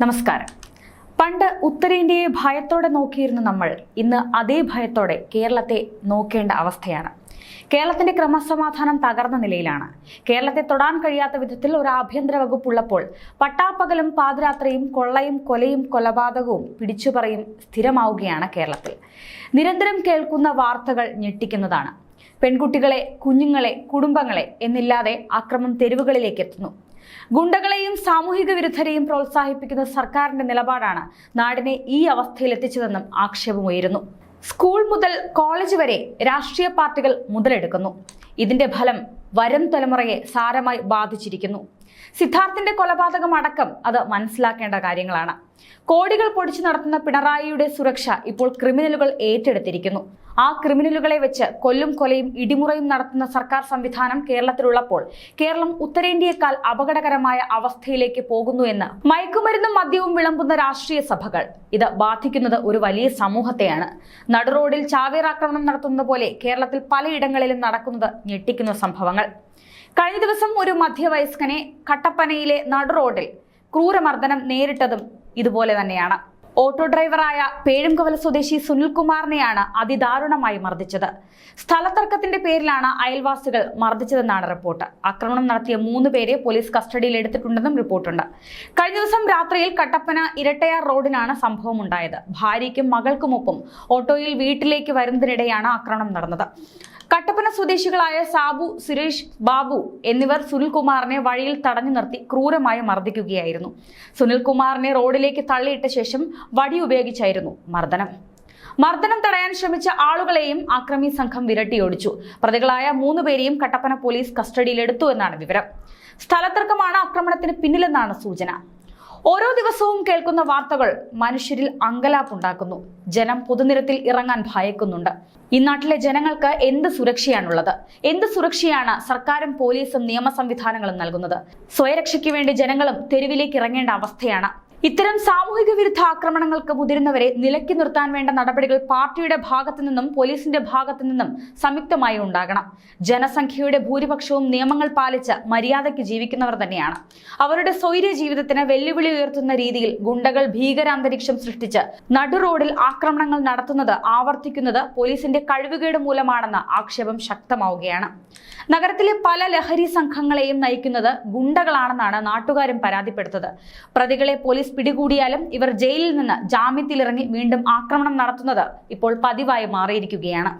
നമസ്കാരം. പണ്ട് ഉത്തരേന്ത്യയെ ഭയത്തോടെ നോക്കിയിരുന്ന നമ്മൾ ഇന്ന് അതേ ഭയത്തോടെ കേരളത്തെ നോക്കേണ്ട അവസ്ഥയാണ്. കേരളത്തിന്റെ ക്രമസമാധാനം തകർന്ന നിലയിലാണ്. കേരളത്തെ തൊടാൻ കഴിയാത്ത വിധത്തിൽ ഒരു ആഭ്യന്തര വകുപ്പുള്ളപ്പോൾ പട്ടാപ്പകലും പാതിരാത്രിയും കൊള്ളയും കൊലയും കൊലപാതകവും പിടിച്ചുപറയും സ്ഥിരമാവുകയാണ് കേരളത്തിൽ. നിരന്തരം കേൾക്കുന്ന വാർത്തകൾ ഞെട്ടിക്കുന്നതാണ്. പെൺകുട്ടികളെ കുഞ്ഞുങ്ങളെ കുടുംബങ്ങളെ എന്നില്ലാതെ അക്രമം തെരുവുകളിലേക്ക് എത്തുന്നു. ഗുണ്ടകളെയും സാമൂഹിക വിരുദ്ധരെയും പ്രോത്സാഹിപ്പിക്കുന്ന സർക്കാരിന്റെ നിലപാടാണ് നാടിനെ ഈ അവസ്ഥയിൽ എത്തിച്ചതെന്നും ആക്ഷേപമുയരുന്നു. സ്കൂൾ മുതൽ കോളേജ് വരെ രാഷ്ട്രീയ പാർട്ടികൾ മുതലെടുക്കുന്നു. ഇതിന്റെ ഫലം വരും തലമുറയെ സാരമായി ബാധിച്ചിരിക്കുന്നു. സിദ്ധാർത്ഥിന്റെ കൊലപാതകം അടക്കം അത് മനസ്സിലാക്കേണ്ട കാര്യങ്ങളാണ്. കോടികൾ പൊടിച്ചു നടത്തുന്ന പിണറായിയുടെ സുരക്ഷ ഇപ്പോൾ ക്രിമിനലുകൾ ഏറ്റെടുത്തിരിക്കുന്നു. ആ ക്രിമിനലുകളെ വെച്ച് കൊല്ലും കൊലയും ഇടിമുറയും നടത്തുന്ന സർക്കാർ സംവിധാനം കേരളത്തിലുള്ളപ്പോൾ കേരളം ഉത്തരേന്ത്യയേക്കാൾ അപകടകരമായ അവസ്ഥയിലേക്ക് പോകുന്നു എന്ന് മയക്കുമരുന്നും മദ്യവും വിളമ്പുന്ന രാഷ്ട്രീയ സഭകൾ. ഇത് ബാധിക്കുന്നത് ഒരു വലിയ സമൂഹത്തെയാണ്. നടുറോഡിൽ ചാവേറാക്രമണം നടത്തുന്നത് പോലെ കേരളത്തിൽ പലയിടങ്ങളിലും നടക്കുന്നത് ഞെട്ടിക്കുന്ന സംഭവങ്ങൾ. കഴിഞ്ഞ ദിവസം ഒരു മധ്യവയസ്കനെ കട്ടപ്പനയിലെ നടുറോഡിൽ ക്രൂരമർദ്ദനം നേരിട്ടതും ഇതുപോലെ തന്നെയാണ്. ഓട്ടോ ഡ്രൈവറായ പേഴുംകവല സ്വദേശി സുനിൽകുമാറിനെയാണ് അതിദാരുണമായി മർദ്ദിച്ചത്. സ്ഥലത്തർക്കത്തിന്റെ പേരിലാണ് അയൽവാസികൾ മർദ്ദിച്ചതെന്നാണ് റിപ്പോർട്ട്. ആക്രമണം നടത്തിയ മൂന്ന് പേരെ പോലീസ് കസ്റ്റഡിയിൽ എടുത്തിട്ടുണ്ടെന്നും റിപ്പോർട്ടുണ്ട്. കഴിഞ്ഞ ദിവസം രാത്രിയിൽ കട്ടപ്പന ഇരട്ടയാർ റോഡിനാണ് സംഭവം ഉണ്ടായത് ഭാര്യയ്ക്കും മകൾക്കുമൊപ്പം ഓട്ടോയിൽ വീട്ടിലേക്ക് വരുന്നതിനിടെയാണ് ആക്രമണം നടന്നത്. കട്ടപ്പന സ്വദേശികളായ സാബു സുരേഷ് ബാബു എന്നിവർ സുനിൽകുമാറിനെ വഴിയിൽ തടഞ്ഞു നിർത്തി ക്രൂരമായി മർദ്ദിക്കുകയായിരുന്നു. സുനിൽകുമാറിനെ റോഡിലേക്ക് തള്ളിയിട്ട ശേഷം വടി ഉപയോഗിച്ചായിരുന്നു മർദ്ദനം. മർദ്ദനം തടയാൻ ശ്രമിച്ച ആളുകളെയും ആക്രമി സംഘം വിരട്ടിയോടിച്ചു. പ്രതികളായ മൂന്ന് പേരെയും കട്ടപ്പന പോലീസ് കസ്റ്റഡിയിലെടുത്തു എന്നാണ് വിവരം. സ്ഥലത്തർക്കമാണ് ആക്രമണത്തിന് പിന്നിലെന്നാണ് സൂചന. ഓരോ ദിവസവും കേൾക്കുന്ന വാർത്തകൾ മനുഷ്യരിൽ അങ്കലാപ്പുണ്ടാക്കുന്നു ജനം പൊതുനിരത്തിൽ ഇറങ്ങാൻ ഭയക്കുന്നുണ്ട്. ഈ നാട്ടിലെ ജനങ്ങൾക്ക് എന്ത് സുരക്ഷയാണുള്ളത്? എന്ത് സുരക്ഷയാണ് സർക്കാരും പോലീസും നിയമ സംവിധാനങ്ങളും നൽകുന്നത്? സ്വയരക്ഷയ്ക്ക് വേണ്ടി ജനങ്ങളും തെരുവിലേക്ക് ഇറങ്ങേണ്ട അവസ്ഥയാണ്. ഇത്തരം സാമൂഹിക വിരുദ്ധ ആക്രമണങ്ങൾക്ക് മുതിരുന്നവരെ നിലയ്ക്ക് നിർത്താൻ വേണ്ട നടപടികൾ പാർട്ടിയുടെ ഭാഗത്തു നിന്നും പോലീസിന്റെ ഭാഗത്തു നിന്നും സംയുക്തമായി ഉണ്ടാകണം. ജനസംഖ്യയുടെ ഭൂരിപക്ഷവും നിയമങ്ങൾ പാലിച്ച് മര്യാദയ്ക്ക് ജീവിക്കുന്നവർ തന്നെയാണ്. അവരുടെ സ്വൈര്യ ജീവിതത്തിന് വെല്ലുവിളി ഉയർത്തുന്ന രീതിയിൽ ഗുണ്ടകൾ ഭീകരാന്തരീക്ഷം സൃഷ്ടിച്ച് നടുറോഡിൽ ആക്രമണങ്ങൾ നടത്തുന്നത് ആവർത്തിക്കുന്നത് പോലീസിന്റെ കഴിവുകേട് മൂലമാണെന്ന ആക്ഷേപം ശക്തമാവുകയാണ്. നഗരത്തിലെ പല ലഹരി സംഘങ്ങളെയും നയിക്കുന്നത് ഗുണ്ടകളാണെന്നാണ് നാട്ടുകാരും പരാതിപ്പെടുത്തത് പ്രതികളെ പോലീസ് പിടികൂടിയാലും ഇവർ ജയിലിൽ നിന്ന് ജാമ്യത്തിലിറങ്ങി വീണ്ടും ആക്രമണം നടത്തുന്നത് ഇപ്പോൾ പതിവായി മാറിയിരിക്കുകയാണ്.